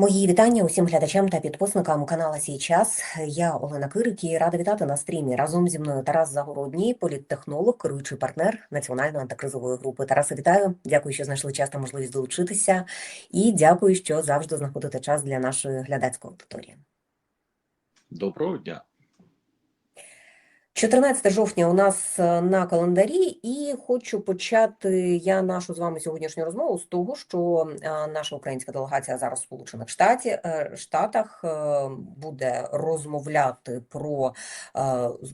Мої вітання усім глядачам та підписникам канала «Сій час». Я Олена Кирик і рада вітати на стрімі. Разом зі мною Тарас Загородній, політтехнолог, керуючий партнер Національної антикризової групи. Тараса, вітаю. Дякую, що знайшли час та можливість долучитися. І дякую, що завжди знаходите час для нашої глядацької аудиторії. Доброго дня. 14 жовтня у нас е, на календарі, і хочу почати я нашу з вами сьогоднішню розмову з того, що е, наша українська делегація зараз в Сполучених Штаті, е, Штатах буде розмовляти про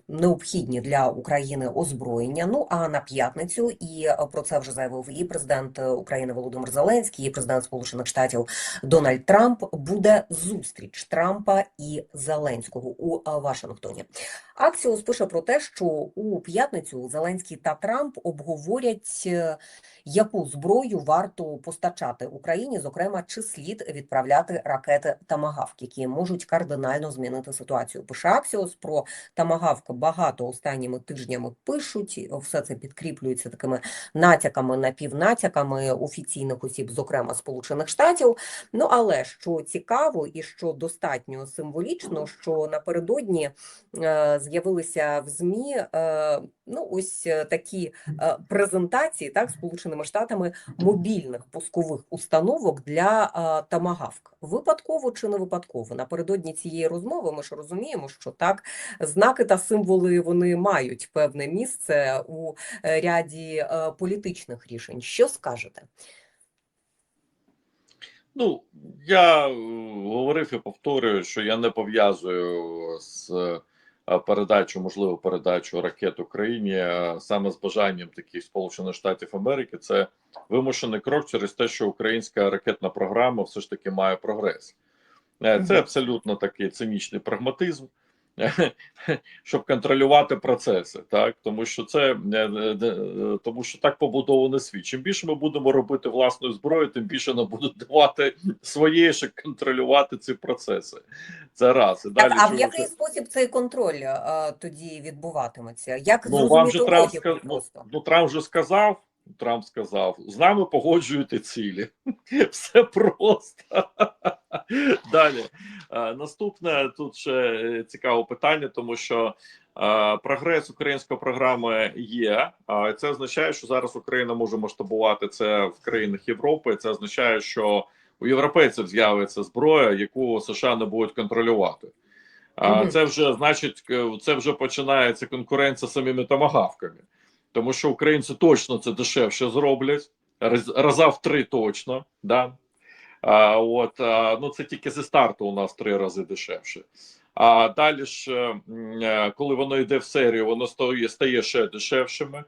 необхідні для України озброєння. Ну а на п'ятницю, і про це вже заявив і президент України Володимир Зеленський, і президент Сполучених Штатів Дональд Трамп. Буде зустріч Трампа і Зеленського у Вашингтоні. Аксіос пише про те, що у п'ятницю Зеленський та Трамп обговорять, е, яку зброю варто постачати Україні, зокрема, чи слід відправляти ракети Тамагавк, які можуть кардинально змінити ситуацію. Пише Аксіос про Тамагавк багато останніми тижнями пишуть. Все це підкріплюється такими натяками, напівнатяками офіційних осіб, зокрема Сполучених Штатів. Ну але що цікаво і що достатньо символічно, що напередодні е, з'явилися в ЗМІ е, ну ось е, такі е, презентації так сполученими штатами мобільних пускових установок для Тамагавк. Випадково чи не випадково? Напередодні цієї розмови ми ж розуміємо, що так знаки та символи вони мають певне місце у е, ряді е, політичних рішень. Що скажете? Ну, я е, говорив і повторюю, що я не пов'язую з передачу, можливу передачу ракет Україні е, саме з бажанням таких Сполучених Штатів Америки. Це вимушений крок через те, що українська ракетна програма все ж таки має прогрес. Е, Це абсолютно такий цинічний прагматизм. Щоб контролювати процеси, так тому що це е, е, е, тому, що так побудований світ. Чим більше ми будемо робити власною зброєю, тим більше нам будуть давати своє, щоб контролювати ці процеси. Це раз і Так, далі. а в який це- спосіб цей контроль е, тоді відбуватиметься? Як Ну вам же Трамп сказав, ну, ну Трамп вже сказав. Трамп сказав: з нами погоджуєте цілі. Все просто. Далі. Е, Наступне тут ще е, цікаве питання, тому що е, прогрес української програми є. Це означає, що зараз Україна може масштабувати це в країнах Європи. Це означає, що у європейців з'явиться зброя, яку США не будуть контролювати. А це вже значить, це вже починається конкуренція самими томагавками, тому що українці точно це дешевше зроблять, раз, раза в три точно. Да? А, от, а, ну це тільки зі старту у нас три рази дешевше. А далі ж, е, е, коли воно йде в серію, воно стає, стає ще дешевшими.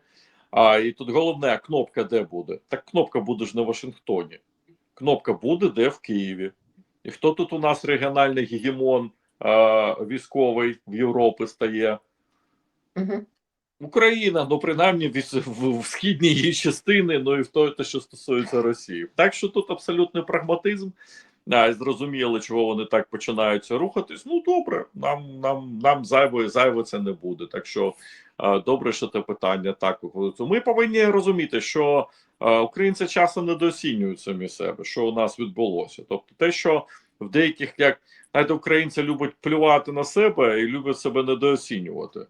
А, і тут головне, кнопка де буде? Так кнопка буде ж в Вашингтоні. Кнопка буде де в Києві. І хто тут у нас регіональний гегемон а, військовий в Європі стає? Мгм. Україна, ну принаймні в, східній її частини, ну і в той, те, що стосується Росії. Так що тут абсолютний прагматизм. А, зрозуміли, чого вони так починаються рухатись. Ну добре, нам нам нам зайво зайво це не буде. Так що а, добре, що те питання так. Ми повинні розуміти, що а, українці часом недооцінюють самі себе, що у нас відбулося. Тобто, те, що в деяких як знаєте, українці люблять плювати на себе і люблять себе недооцінювати.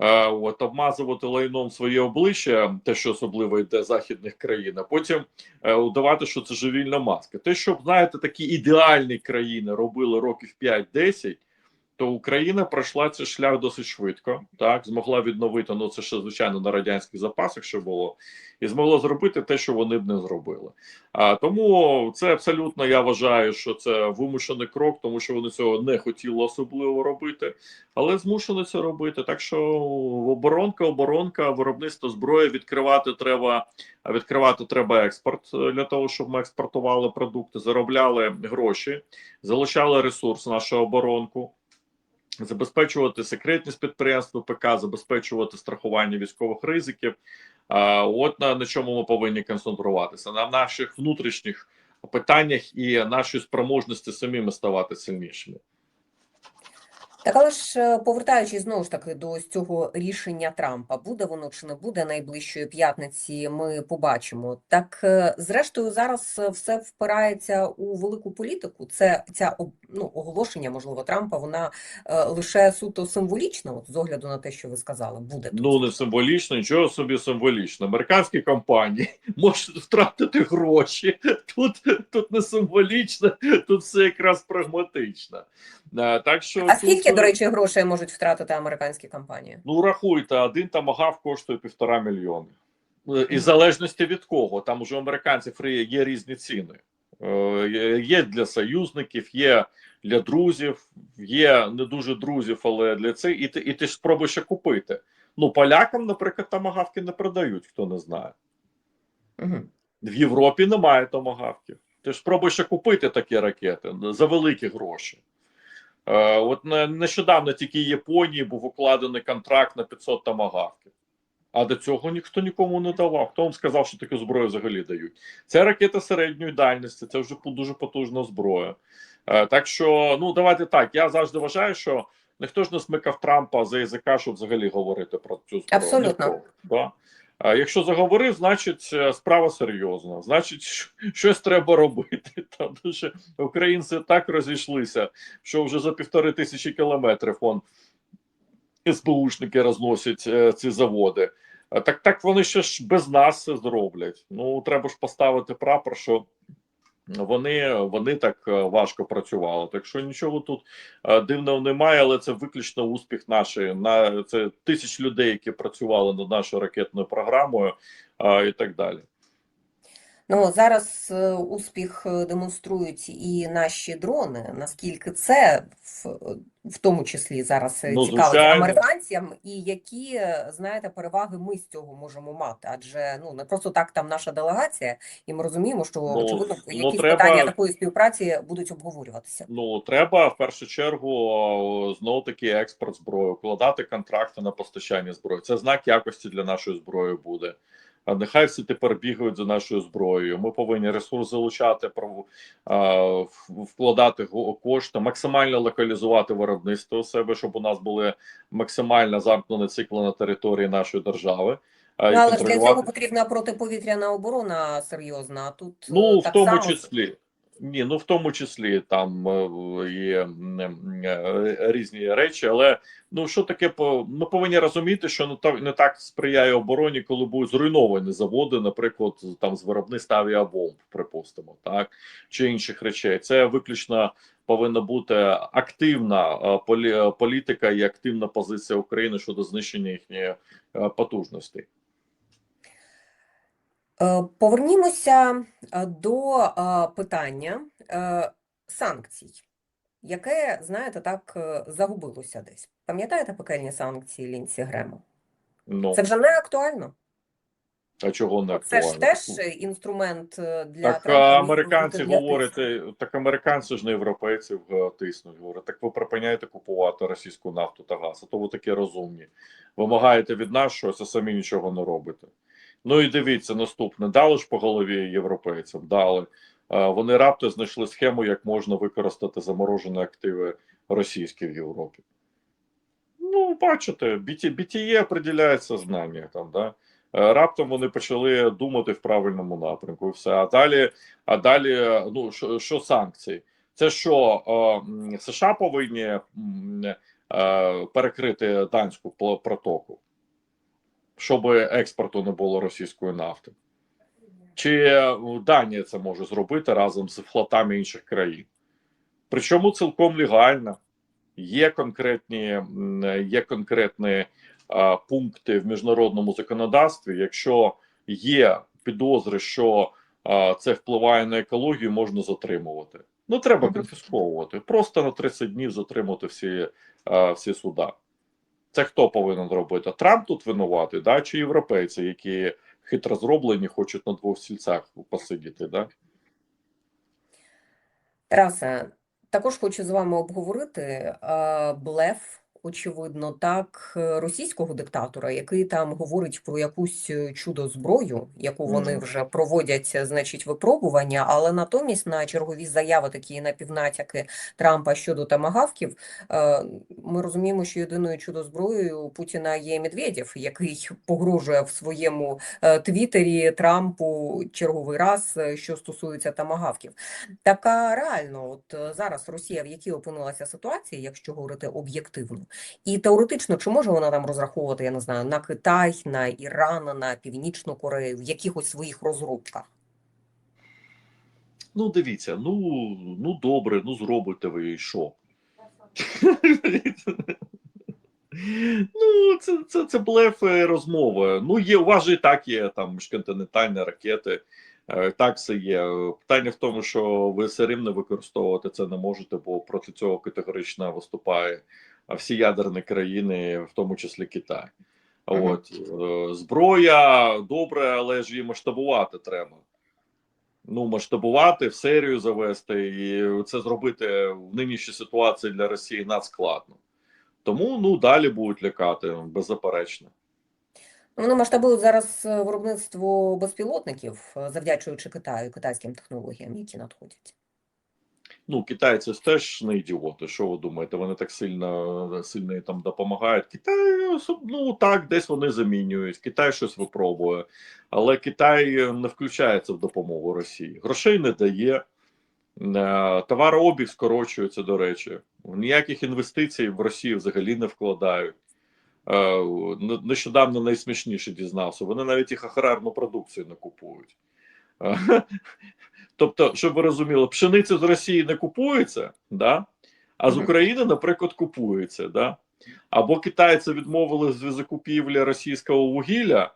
Е, от обмазувати лайном своє обличчя, те, що особливо йде західних країн, а потім е, удавати, що це живільна маска. Те, що знаєте, такі ідеальні країни робили років 5-10, то Україна пройшла цей шлях досить швидко. Так змогла відновити ну це ще звичайно на радянських запасах, що було, і змогла зробити те, що вони б не зробили. А тому це абсолютно я вважаю, що це вимушений крок, тому що вони цього не хотіли особливо робити але змушені це робити. Так що оборонка, оборонка, виробництво зброї відкривати треба. Відкривати треба експорт для того, щоб ми експортували продукти, заробляли гроші, залучали ресурс, нашу оборонку. Забезпечувати секретність підприємств ВПК, забезпечувати страхування військових ризиків. А, От на, на чому ми повинні концентруватися на наших внутрішніх питаннях і нашій спроможності самими ставати сильнішими. Так, але ж е, повертаючись знову ж таки до цього рішення Трампа, буде воно чи не буде найближчої п'ятниці, ми побачимо. Так, е, зрештою, зараз е, все впирається у велику політику. Це ця ну, оголошення, можливо, Трампа, вона е, лише суто символічна, от з огляду на те, що ви сказали, буде тут. Ну не символічно, нічого собі символічно. Американські компанії можуть втратити гроші. Тут, тут не символічно, тут все якраз прагматично. Е, Так що А скільки, тут, до речі, грошей можуть втратити американські компанії? Ну рахуйте, один тамагав коштує півтора мільйони. Е, І в залежності від кого, там уже у американців є різні ціни. Е, є- для союзників, є для друзів, є не дуже друзів, але для цих, і ти, і ти ж спробуєш ще купити. Ну, полякам, наприклад, тамагавки не продають, хто не знає. Угу. В Європі немає томагавків. Ти ж спробуєш ще купити такі ракети за великі гроші. Е, от нещодавно тільки в Японії був укладений контракт на 500 томагавків. А до цього ніхто нікому не давав. Хто вам сказав, що таку зброю взагалі дають? Це ракета середньої дальності, це вже дуже потужна зброя. Е, так що, ну давайте так. Я завжди вважаю, що ніхто ж не смикав Трампа за язика, щоб взагалі говорити про цю зброю. Абсолютно. Ніхто, да? Якщо заговорив, значить е, справа серйозна. Значить, щось треба робити. Тому що українці так розійшлися, що вже за півтори тисячі кілометрів он СБУшники розносять е, ці заводи. Так так вони ще ж без нас зроблять. Ну треба ж поставити прапор, що вони, вони так е, важко працювали. Так що нічого тут е, дивного немає, але це виключно успіх нашої. На це тисяч людей, які працювали над нашою ракетною програмою, е, і так далі. Ну, зараз е, успіх е, демонструють і наші дрони. Наскільки це в, в тому числі зараз е, Ну, цікавить американцям, і які, знаєте, переваги ми з цього можемо мати? Адже ну не просто так там наша делегація, і ми розуміємо, що Ну, очевидно ну, якісь треба- питання такої співпраці будуть обговорюватися. Ну треба в першу чергу знову таки експорт зброї, укладати контракти на постачання зброї. Це знак якості для нашої зброї буде. А нехай всі тепер бігають за нашою зброєю. Ми повинні ресурс залучати, вкладати кошти, максимально локалізувати виробництво у себе, щоб у нас були максимально замкнені цикли на території нашої держави. а, Ну, але ж для цього потрібна протиповітряна оборона серйозна. А тут ну так в тому само числі. Ні, ну в тому числі там е, є е, різні речі, але ну що таке ми повинні розуміти, що не так не так сприяє обороні, коли будуть зруйновані заводи, наприклад, там з виробництва авіабомб, припустимо, так чи інших речей. Це виключно повинна бути активна е, е, політика і активна позиція України щодо знищення їхньої е, потужності. Е, Повернімося е, до е, питання санкцій, яке, знаєте, так загубилося десь. Пам'ятаєте пекельні санкції Лінсі Грема? Ну Це вже не актуально. а чого не актуально? Це ж теж інструмент для Так а американці для говорять, так американці ж на європейців тиснуть. Говорять, так ви припиняєте купувати російську нафту та газ, а то ви такі розумні. Вимагаєте від нас щось, а самі нічого не робите. Ну і дивіться, наступне дали ж по голові європейцям. Дали. Е, Вони раптом знайшли схему, як можна використати заморожені активи російські в Європі. Ну, бачите, BT, BTE определяється знання там, да. Е, Раптом вони почали думати в правильному напрямку, все. А далі, а далі, ну що, що санкції? Це що е, США повинні перекрити данську протоку, щоб експорту не було російської нафти? Чи е, Данія це може зробити разом з флотами інших країн? Причому цілком легально. Є конкретні, є конкретні а, пункти в міжнародному законодавстві. Якщо є підозри, що а, це впливає на екологію, можна затримувати. Ну треба конфісковувати. Просто на 30 днів затримати всі, а, всі суда. Це хто повинен робити? Трамп тут винуватий, да? чи європейці, які хитро зроблені, хочуть на двох сільцях посидіти, да? Тарасе, також хочу з вами обговорити е, блеф очевидно, так е, російського диктатора, який там говорить про якусь е, чудо-зброю, яку вони вже проводять, е, значить, випробування, але натомість на чергові заяви, такі напівнатяки Трампа щодо тамагавків, ми розуміємо, що єдиною чудо-зброєю Путіна є Медведєв, який погрожує в своєму твіттері Трампу черговий раз, що стосується тамагавків. Така реально, от зараз Росія в якій опинилася ситуації, якщо говорити об'єктивно, і теоретично, чи може вона там розраховувати, я не знаю, на Китай, на Іран, на Північну Корею в якихось своїх розробках? Ну, дивіться, ну, ну добре, ну зробите ви і що? Ну, це, це, це блефи розмови. Ну, є, у вас же і так є там міжконтинентальні ракети, е, так все є. Питання в тому, що ви все рівно використовувати це не можете, бо проти цього категорично виступає всі ядерні країни, в тому числі Китай. От е, зброя добре, але ж її масштабувати треба. Ну, масштабувати, в серію завести, і це зробити в нинішній ситуації для Росії надскладно. Тому ну далі будуть лякати беззаперечно. Ну, Вони масштабують зараз е, виробництво безпілотників, е, завдячуючи Китаю, китайським технологіям, які надходять. Ну, китайці ж теж не ідіоти. Що ви думаєте? Вони так сильно сильно там допомагають. Китай ну так, десь вони замінюють. Китай щось випробує, але Китай не включається в допомогу Росії. Грошей не дає. Е, Товарообіг скорочується, до речі. Ніяких інвестицій в Росію взагалі не вкладають. Е, Нещодавно найсмішніше дізнався. Вони навіть їх аграрну продукцію не купують. Тобто, щоб ви розуміли, пшениця з Росії не купується, да? а з України, наприклад, купується. Да? Або китайці відмовили з закупівлі російського вугілля,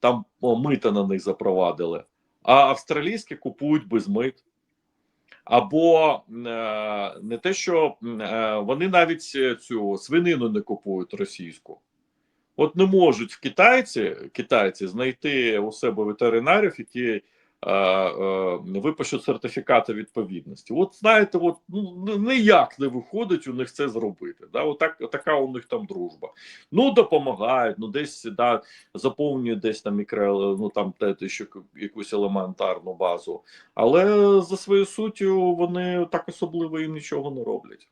там о, мита на них запровадили, а австралійське купують без мит. Або е, не те, що е, вони навіть е, цю свинину не купують російську. От не можуть в китайці, китайці знайти у себе ветеринарів, які випишуть сертифікати відповідності. От знаєте, от ну ніяк не виходить у них це зробити. Да? Отак, така у них там дружба. Ну допомагають, ну десь да, заповнюють десь там мікро, ну там те, що якусь елементарну базу. Але за своєю суттю вони так особливо і нічого не роблять.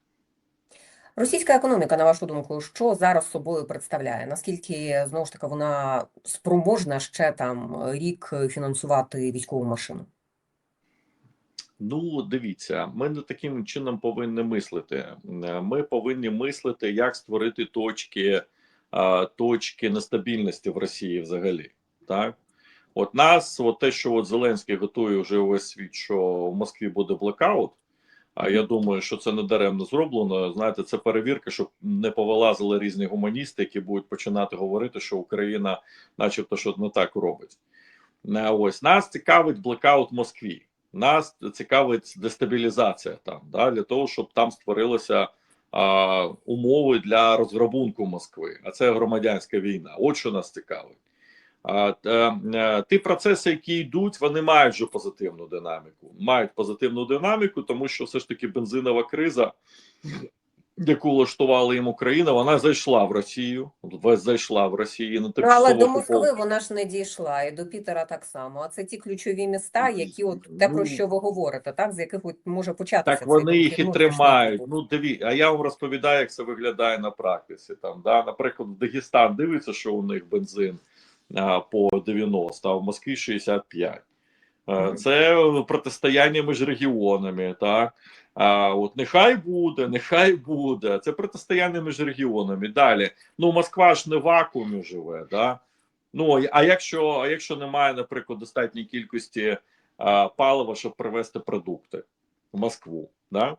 Російська економіка, на вашу думку, що зараз собою представляє? Наскільки знову ж таки вона спроможна ще там рік фінансувати військову машину? Ну, дивіться, ми не таким чином повинні мислити. Ми повинні мислити, як створити точки, точки нестабільності в Росії взагалі. Так, от нас, от те, що от Зеленський готує вже увесь світ, що в Москві буде блекаут. А я думаю, що це не даремно зроблено. Знаєте, це перевірка, щоб не повилазили різні гуманісти, які будуть починати говорити, що Україна, начебто, що не так робить. Е, Ось нас цікавить блекаут в Москві. Нас цікавить дестабілізація там, да, для того, щоб там створилися а, умови для розграбунку Москви. А це громадянська війна. От що нас цікавить. А, е, е, ті процеси, які йдуть, вони мають вже позитивну динаміку. Мають позитивну динаміку, тому що все ж таки бензинова криза, яку влаштувала їм Україна, вона зайшла в Росію. Зайшла в Росію на Ну, але до Москви вона ж не дійшла, і до Пітера так само. А це ті ключові міста, які от те, про Ну, що ви говорите, так з яких може початися Так вони їх і тримають. Ну диві, а я вам розповідаю, як це виглядає на практиці. Там да, наприклад, в Дагестан дивиться, що у них бензин по 90, а в Москві 65. Е, Це протистояння між регіонами, так. А от нехай буде, нехай буде. Це протистояння між регіонами. Далі. Ну, Москва ж не в вакуумі живе, да? Ну, а якщо, а якщо немає, наприклад, достатньої кількості а, палива, щоб привезти продукти в Москву, да?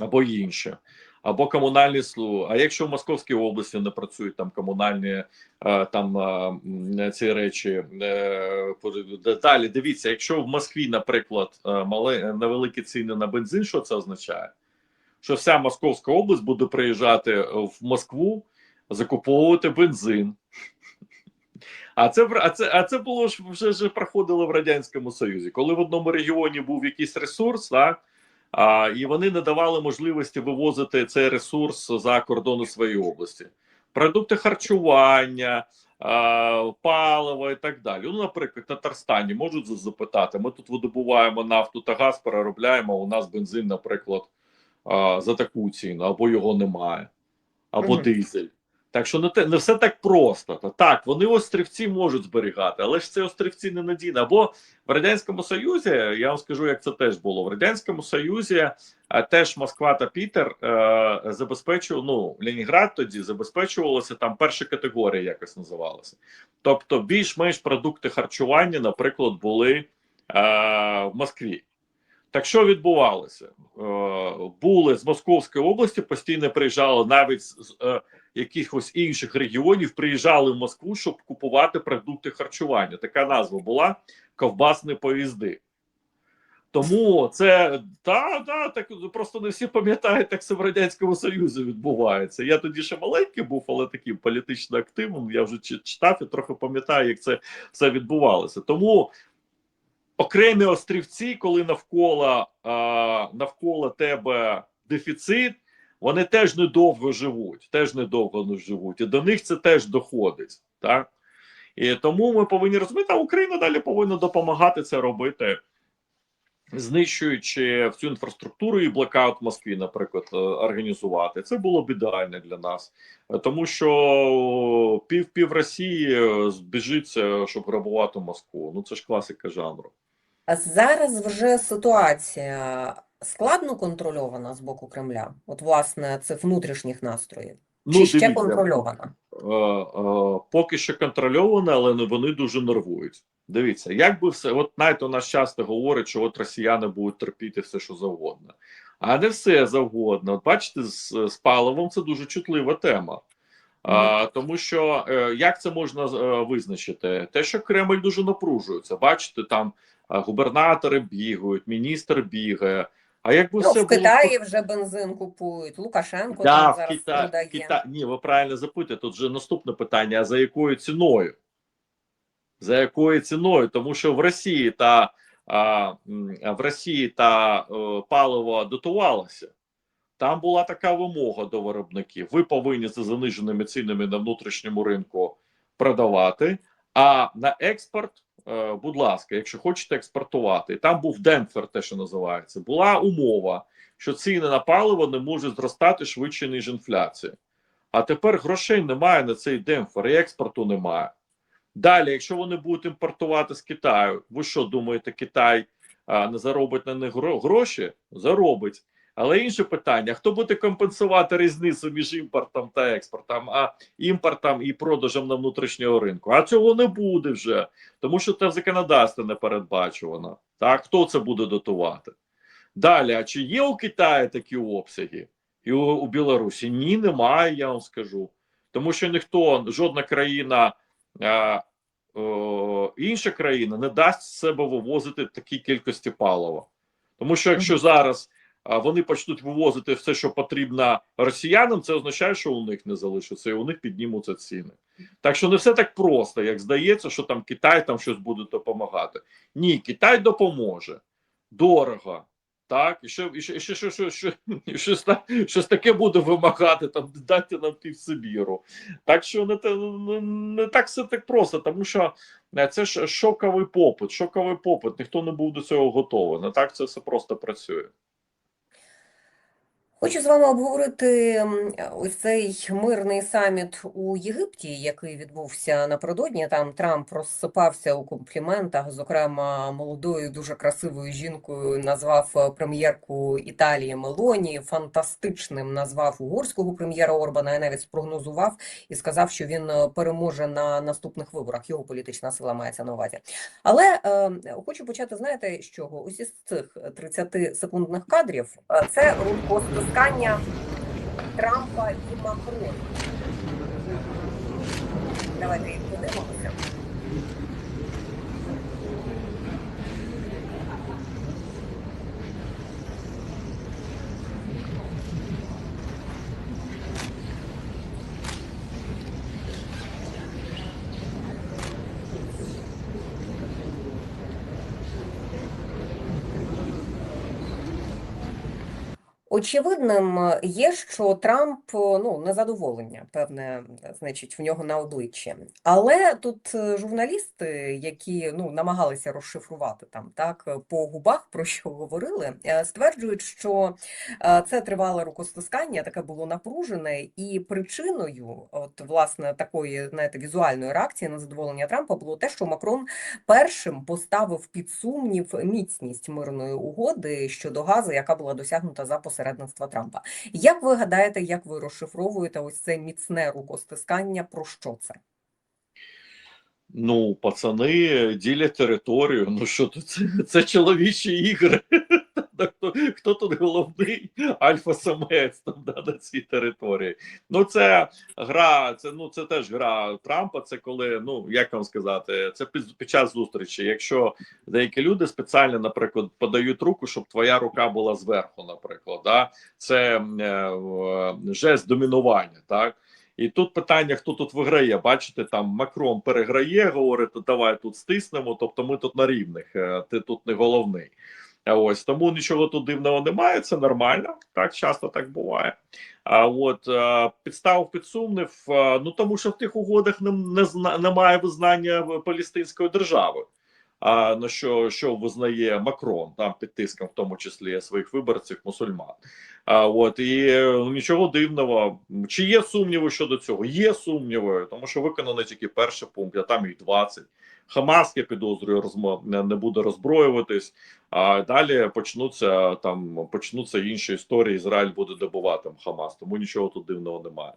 або інше, або комунальні служби. А якщо в Московській області не працюють там комунальні е, там е, ці речі, е, далі дивіться, якщо в Москві, наприклад, е, мале, невеликі ціни на бензин, що це означає? Що вся Московська область буде приїжджати в Москву, закуповувати бензин. А це а це, а це було ж вже, вже проходило в радянському союзі. Коли в одному регіоні був якийсь ресурс, так, а, і вони не давали можливості вивозити цей ресурс за кордони своєї області. Продукти харчування, а, паливо і так далі. Ну, наприклад, в Татарстані можуть запитати: ми тут видобуваємо нафту та газ, переробляємо. У нас бензин, наприклад, а, за таку ціну, або його немає, або Мгм. дизель. Так що не те не все так просто. Так, вони острівці можуть зберігати, але ж це острівці не надійно. Або в радянському Союзі, я вам скажу, як це теж було. В радянському Союзі теж Москва та Пітер е, забезпечували, ну Ленінград тоді забезпечувалося там перша категорія, якось називалася. Тобто, більш-менш продукти харчування, наприклад, були е, в Москві. Так що відбувалося? Е, були з Московської області, постійно приїжджали навіть з е, якихось інших регіонів, приїжджали в Москву, щоб купувати продукти харчування. Така назва була ковбасні поїзди. Тому це та, та, так просто не всі пам'ятають, як це в Радянському Союзі відбувається. Я тоді ще маленький був, але таким політично активним. Я вже читав і трохи пам'ятаю, як це все відбувалося. Тому окремі острівці, коли навколо, навколо тебе дефіцит, вони теж недовго живуть, теж недовго не живуть, і до них це теж доходить. Так? І тому ми повинні розуміти, а Україна далі повинна допомагати це робити, знищуючи всю інфраструктуру і блокаут Москві, наприклад, е, організувати. Це було б ідеально для нас, Е, тому що пів пів Росії е, збіжиться, щоб грабувати Москву. Ну це ж класика жанру. А зараз вже ситуація складно контрольована з боку Кремля. От, власне, це внутрішніх настроїв. Чи ще дивіться, контрольована? е, е, поки що контрольовано, але вони дуже нервують. Дивіться, як би все, от навіть у нас часто говорять, що от росіяни будуть терпіти все, що завгодно. А не все завгодно. От бачите, з, з паливом це дуже чутлива тема. А, тому що е, як це можна е, визначити? Те, що Кремль дуже напружується. Бачите, там губернатори бігають, міністр бігає. А якби Ну, все в було Китаї вже бензин купують, Лукашенко Да, там зараз Кита... продає. Кита... Ні, ви правильно запитуєте. Тут вже наступне питання: а за якою ціною? За якою ціною? Тому що в Росії та а, в Росії та е, паливо дотувалося. Там була така вимога до виробників: ви повинні за заниженими цінами на внутрішньому ринку продавати. А на експорт, будь ласка, якщо хочете експортувати, там був демпфер, те, що називається, була умова, що ціни на паливо не можуть зростати швидше, ніж інфляція. А тепер грошей немає на цей демпфер, і експорту немає. Далі, якщо вони будуть імпортувати з Китаю, ви що думаєте, Китай а, не заробить на них гроші? Заробить. Але інше питання: хто буде компенсувати різницю між імпортом та експортом, а імпортом і продажем на внутрішнього ринку? А цього не буде вже, тому що це в законодавстві не передбачувано. Так, хто це буде дотувати? Далі, а чи є у Китаї такі обсяги? І у, у Білорусі? Ні, немає, я вам скажу. Тому що ніхто, жодна країна, а, о, інша країна не дасть з себе вивозити такі кількості палива. Тому що якщо зараз вони почнуть вивозити все, що потрібно росіянам, це означає, що у них не залишиться, і у них піднімуться ціни. Так що не все так просто, як здається, що там Китай там щось буде допомагати. Ні, Китай допоможе дорого. Так, і ще, і ще, і ще, ще, ще, і щось, щось таке буде вимагати, там дайте нам пів Сибіру. Так що не, не, не так все так просто, тому що е, це ж шоковий попит, шоковий попит, ніхто не був до цього готовий. Не так це все просто працює. Хочу з вами обговорити ось цей мирний саміт у Єгипті, який відбувся напередодні. Там Трамп розсипався у компліментах, зокрема, молодою, дуже красивою жінкою назвав е, прем'єрку Італії Мелоні, фантастичним назвав угорського прем'єра Орбана і навіть спрогнозував і сказав, що він е, переможе на наступних виборах. Його політична сила мається на увазі. Але е, хочу почати, знаєте, з чого? Ось із цих 30 секундних кадрів. Е, Це рукостискання Трампа і Макрона. Давайте їх подивимося. Очевидним е, є, що Трамп е, ну незадоволення, певне, значить, в нього на обличчі. Але тут е, журналісти, які ну намагалися розшифрувати там так е, по губах, про що говорили, е, стверджують, що е, це тривале рукостискання, таке було напружене, і причиною, от власне такої знаєте, візуальної реакції на задоволення Трампа було те, що Макрон першим поставив під сумнів міцність мирної угоди щодо газу, яка була досягнута за посередництва Трампа. Як ви гадаєте, як ви розшифровуєте ось це міцне рукостискання? Про що це? Ну, пацани ділять територію. Ну що це, це чоловічі ігри. Та Хто, хто тут головний альфа-самець там да, на цій території? Ну, це гра, це ну це теж гра Трампа. Це коли, ну як вам сказати, це під, під час зустрічі. Якщо деякі люди спеціально, наприклад, подають руку, щоб твоя рука була зверху, наприклад, да, це е, е, жест домінування, так. І тут питання, хто тут виграє. Бачите, там Макрон переграє, говорить, давай тут стиснемо. Тобто ми тут на рівних, е, ти тут не головний. Ось тому нічого тут дивного немає. Це нормально, так часто так буває. А от е, підстав під сумнів, е, ну тому що в тих угодах не, не немає визнання палестинської держави. А на що, що визнає Макрон там під тиском, в тому числі своїх виборців, мусульман. А от і е, нічого дивного. Чи є сумніви щодо цього? Є сумніви, тому що виконано тільки перший пункт, а там їх 20. Хамас, я підозрюю, розмо... не буде роззброюватись. А далі почнуться там почнуться інші історії. Ізраїль буде добувати Хамас, тому нічого тут дивного немає.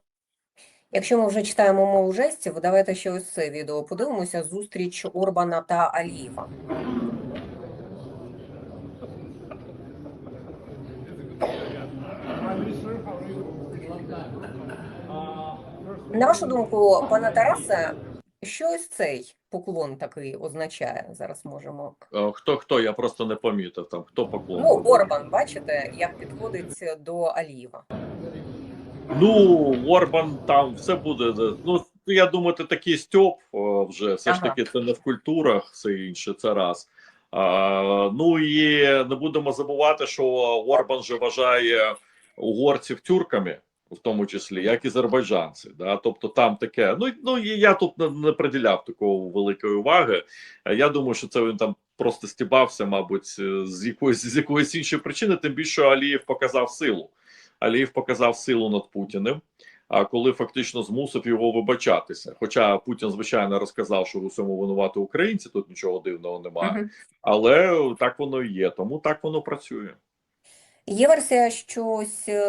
Якщо ми вже читаємо мову жестів, давайте ще ось це відео подивимося. Зустріч Орбана та Алієва. На вашу думку, пане Тарасе, що ось цей поклон такий означає? Зараз можемо. Е, Хто хто? Я просто не помітив там. Хто поклон? Ну, Орбан, бачите, як підходить до Алієва. Ну, Орбан там все буде. Ну я думаю, це такий стьоп вже. Все ж таки, це не в культурах, все інше, це раз. А, ну і не будемо забувати, що Орбан же вважає угорців тюрками, в тому числі, як і азербайджанці. Да? Тобто там таке. Ну, ну і я тут не, не приділяв такої великої уваги. Е, Я думаю, що це він там просто стібався, мабуть, з якоїсь з якоїсь іншої причини, тим більше Алієв показав силу. Алієв показав силу над Путіним, а коли фактично змусив його вибачатися. Хоча Путін, звичайно, розказав, що в усьому винувати українці, тут нічого дивного немає, але так воно і є, тому так воно працює. Є версія, що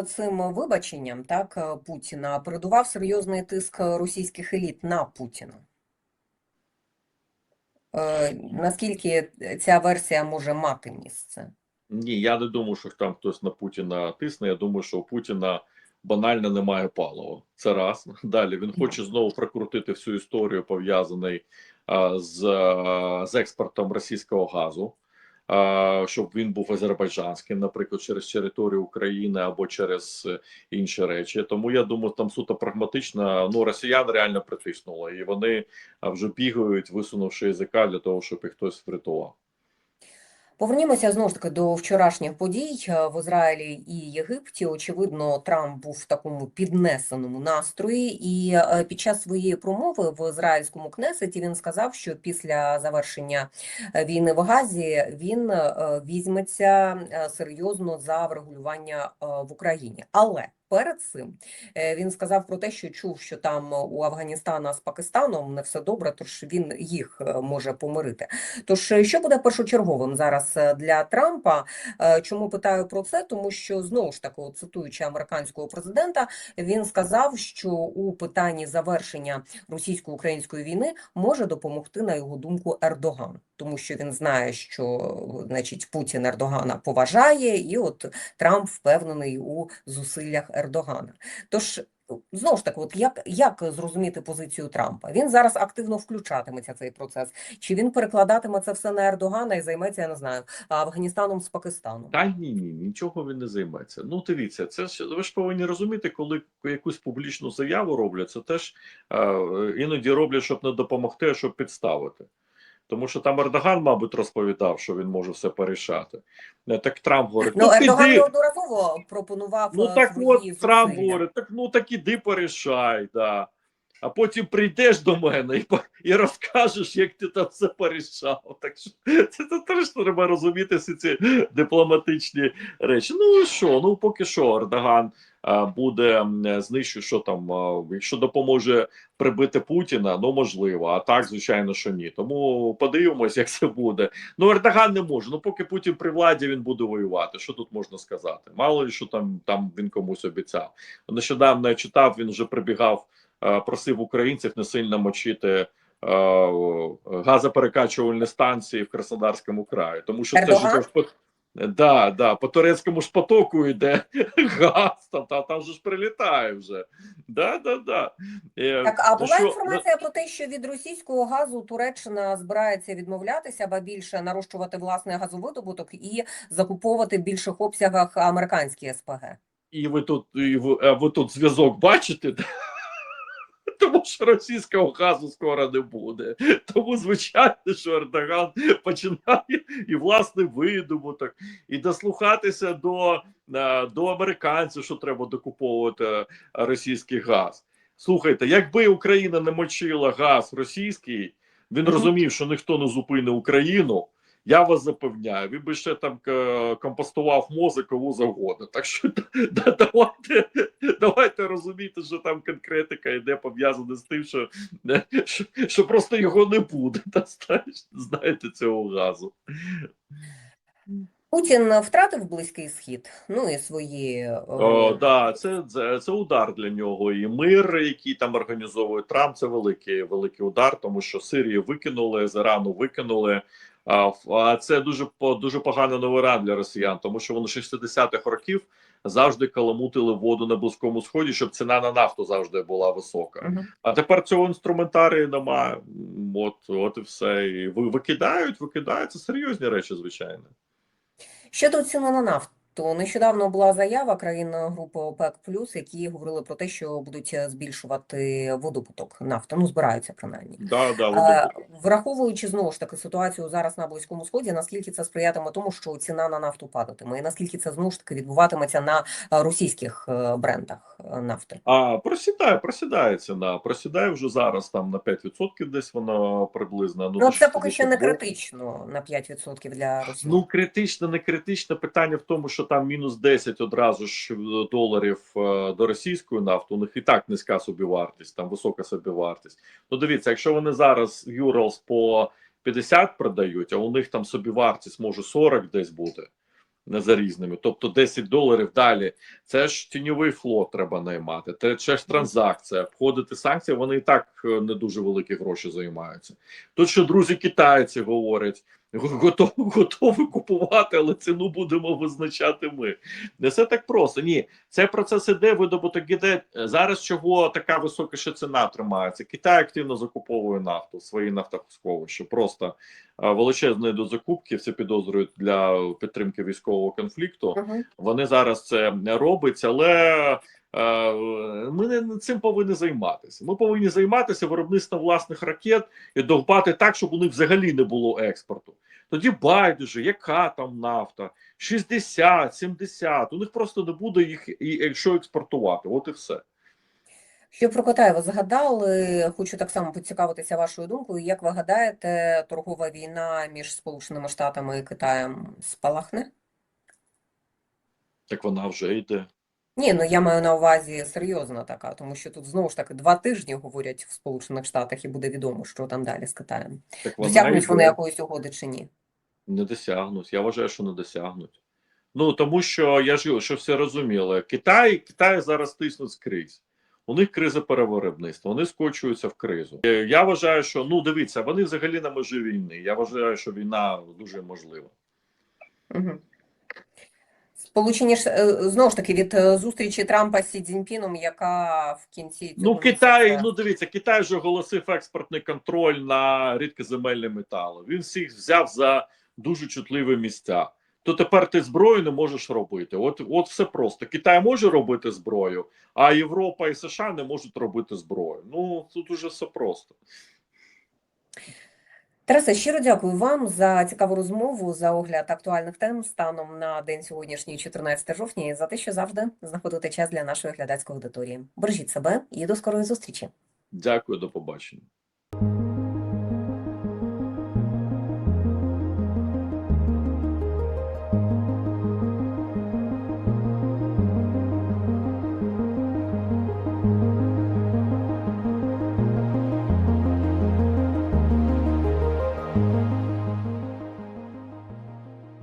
цим вибаченням так Путіна передував серйозний тиск російських еліт на Путіна. Е, наскільки ця версія може мати місце? Ні, я не думаю, що там хтось на Путіна тисне. Я думаю, що у Путіна банально немає палива. Це раз. Далі він хоче знову прокрутити всю історію, пов'язаний з, з експортом російського газу, щоб він був азербайджанським, наприклад, через територію України або через е, інші речі. Тому я думаю, там суто прагматично. Ну, росіян реально притиснуло, і вони вже бігають, висунувши язика для того, щоб їх хтось врятував. Повернімося знову ж таки до вчорашніх подій е, в Ізраїлі і Єгипті. Очевидно, Трамп був в такому піднесеному настрої, і е, під час своєї промови в ізраїльському кнесеті він сказав, що після завершення е, війни в Газі він візьметься серйозно за врегулювання в Україні. Але перед цим е, він сказав про те, що чув, що там у Афганістана з Пакистаном не все добре, тож він їх е, може помирити. Тож, е, що буде першочерговим зараз е, для Трампа? Е, Чому питаю про це? Тому що знову ж таки, цитуючи американського президента, він сказав, що у питанні завершення російсько-української війни може допомогти на його думку Ердоган, тому що він знає, що значить Путін Ердогана поважає, і от Трамп впевнений у зусиллях Ердогана. Тож. Знову ж таки, от як, як зрозуміти позицію Трампа? Він зараз активно включатиметься цей процес. Чи він перекладатиме це все на Ердогана і займеться, я не знаю, Афганістаном з Пакистаном? Та ні, ні, нічого він не займеться. Ну, дивіться, це ви ж повинні розуміти, коли якусь публічну заяву роблять, це теж е, іноді роблять, щоб не допомогти, а щоб підставити. Тому що там Ердоган, мабуть, розповідав, що він може все порішати. Е, Так Трамп говорить: Ну, ти Ердоган йди». неодноразово пропонував Ну е, так от Трамп говорить, так ну так іди порішай, да. А потім прийдеш до мене і, і розкажеш, як ти там все порішав. Так що це, це теж треба розуміти всі ці дипломатичні речі. Ну і що? Ну поки що Ердоган буде м, знищу, що там, якщо допоможе прибити Путіна, ну можливо, а так, звичайно, що ні. Тому подивимось, як це буде. Ну, Ердоган не може. Ну, поки Путін при владі, він буде воювати. Що тут можна сказати? Мало ли, що там, там він комусь обіцяв. Нещодавно я читав, він вже прибігав, е, просив українців не сильно мочити. е, Газоперекачувальні станції в Краснодарському краї, тому що це ж да, да, по турецькому ж потоку йде газ, там, там, там же ж прилітає вже. Да, да, да. Е, Так, а була що- інформація про те, що від російського газу Туреччина збирається відмовлятися, або більше нарощувати власний газовидобуток і закуповувати в більших обсягах американські СПГ. і ви тут, і ви, ви тут зв'язок бачите? Тому що російського газу скоро не буде. Тому, звичайно, що Ердоган починає і власний видобуток, і дослухатися до, е, до американців, що треба докуповувати е, російський газ. Слухайте, якби Україна не мочила газ російський, він розумів, що ніхто не зупине Україну. Я вас запевняю, він би ще там е, компостував мозок кому завгодно. Так що да, давайте, давайте розуміти, що там конкретика йде пов'язана з тим, що, е, що, що просто його не буде. Та, знаєте цього газу. Путін втратив близький схід, ну і свої е, О, да, це, це, це удар для нього. І мир, який там організовує Трамп, це великий, великий удар, тому що Сирію викинули, з Ірану викинули. А, це дуже дуже погана новина для росіян, тому що вони 60-х років завжди каламутили воду на близькому сході, щоб ціна на нафту завжди була висока. Мгм. А тепер цього інструментарію немає. От, от і все. І викидають, викидають. Це серйозні речі, звичайно. Щодо ціни на нафту, нещодавно була заява країн групи ОПЕК+, які говорили про те, що будуть е, збільшувати видобуток нафти, ну збираються принаймні. Да, да, Е. Враховуючи знову ж таки ситуацію зараз на Близькому Сході, наскільки це сприятиме тому, що ціна на нафту падатиме, і наскільки це знову ж таки відбуватиметься на е, російських е, брендах е, нафти? А просідає, просідає ціна. Просідає вже зараз там на 5% десь воно приблизно. Ну, до це поки що не критично на 5% для Росії. Ну, критично, не критично. Питання в тому, що там мінус 10 одразу ж е, доларів е, до російської нафти. У них і так низька собівартість, там висока собівартість. Ну, дивіться, якщо вони зараз Юралс по 50 продають, а у них там собівартість може 40 десь бути. Не за різними, тобто 10 доларів далі. Це ж тіньовий флот треба наймати. Це, ж транзакція. Обходити санкції. Вони і так е, не дуже великі гроші займаються. Тут що друзі китайці говорять, готові, готові купувати, але ціну будемо визначати ми. Не все так просто. Ні, цей процес іде, видобуток іде. Зараз чого така висока ще ціна тримається? Китай активно закуповує нафту, свої нафтосховища. Просто а, величезні до закупки, всі підозрюють для підтримки військового конфлікту. Мгм. Вони зараз це не робить, але е, ми не цим повинні займатися. Ми повинні займатися виробництвом власних ракет і довбати так, щоб у них взагалі не було експорту. Тоді байдуже, яка там нафта, 60, 70, у них просто не буде їх, і- якщо експортувати. От і все. Що про Китай згадали, хочу так само поцікавитися вашою думкою. Як ви гадаєте, торгова війна між Сполученими Штатами і Китаєм спалахне? Так вона вже йде. Ні, ну я маю на увазі серйозна така, тому що тут знову ж таки два тижні говорять в Сполучених Штатах, і буде відомо, що там далі з Китаєм. Так вона Досягнуть вони якоїсь угоди чи ні? Не досягнуть. Я вважаю, що не досягнуть. Ну тому що я ж що все розуміли. Китай, Китай зараз тиснуть скрізь. У них криза перевиробництва, вони скочуються в кризу. Е, Я вважаю, що ну дивіться, вони взагалі на межі війни. Я вважаю, що війна дуже можлива. Угу. Сполучені Ш- е, знову ж таки від е, зустрічі Трампа з Сі Цзіньпіном, яка в кінці Ну Китай, місяця- ну дивіться, Китай вже оголосив експортний контроль на рідкоземельні метали. Він всіх взяв за дуже чутливі місця. То тепер ти зброю не можеш робити. От, от все просто. Китай може робити зброю, а Європа і США не можуть робити зброю. Ну тут уже все просто. Тарасе, щиро дякую вам за цікаву розмову, за огляд актуальних тем станом на день сьогоднішній, 14 жовтня, і за те, що завжди знаходите час для нашої глядацької аудиторії. Бережіть себе і до скорої зустрічі. Дякую, до побачення.